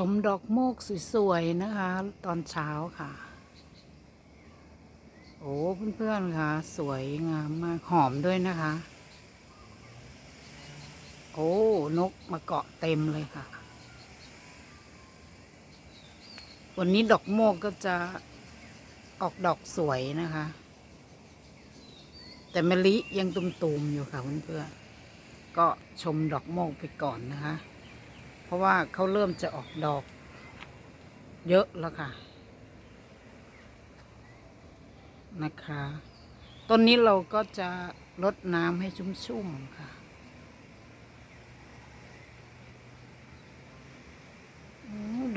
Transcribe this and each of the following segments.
ชมดอกโมกสวยๆนะคะ ตอนเช้าค่ะ โอ้เพื่อนๆค่ะ สวยงามมากหอมด้วยนะคะ โอ้นกมาเกาะเต็มเลยค่ะ วันนี้ดอกโมกก็จะออกดอกสวยนะคะ แต่มะลิยังตุ่มๆอยู่ค่ะเพื่อนๆก็ชมดอกโมกไปก่อนนะคะ เพราะว่าเขาเริ่มจะออกดอก เยอะแล้วค่ะ นะคะ ต้นนี้เราก็จะลดน้ำให้ชุ่มๆค่ะ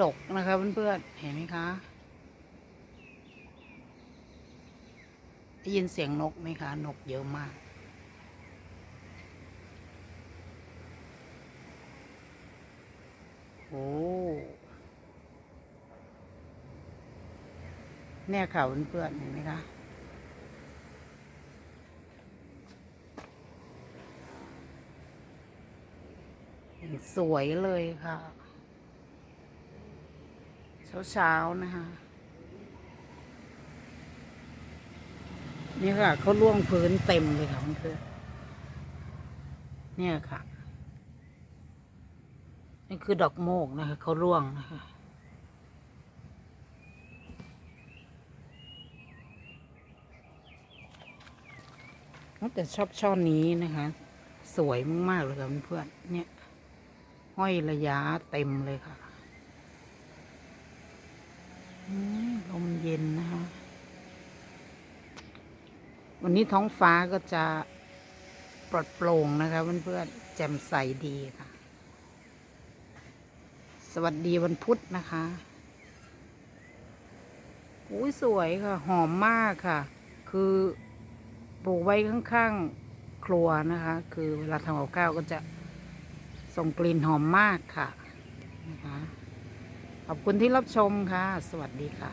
ดกนะคะเพื่อนๆเห็นไหมคะได้ยินเสียงนกไหมคะ นกเยอะมาก โอ้ เนี่ยค่ะเพื่อนๆเห็นไหมคะสวยเลยค่ะ เช้าๆนะคะ นี่ค่ะเขาล่วงพื้นเต็มเลยค่ะเพื่อนเนี่ยค่ะ นี่คือดอกโมกนะคะเขาร่วงนะคะ แต่ชอบช่อนี้นะคะ สวยมากๆเลยค่ะเพื่อนๆเนี่ย ห้อยระยะเต็มเลยค่ะลมเย็นนะคะ วันนี้ท้องฟ้าก็จะปลอดโปร่งนะคะเพื่อนๆแจ่มใสดีค่ะ สวัสดีวันพุธนะคะอุ้ยสวยค่ะ หอมมากค่ะ คือ ปลูกไว้ข้างๆครัวนะคะ คือเวลาทำกับข้าวก็จะส่งกลิ่นหอมมากค่ะนะคะขอบคุณที่รับชมค่ะ สวัสดีค่ะ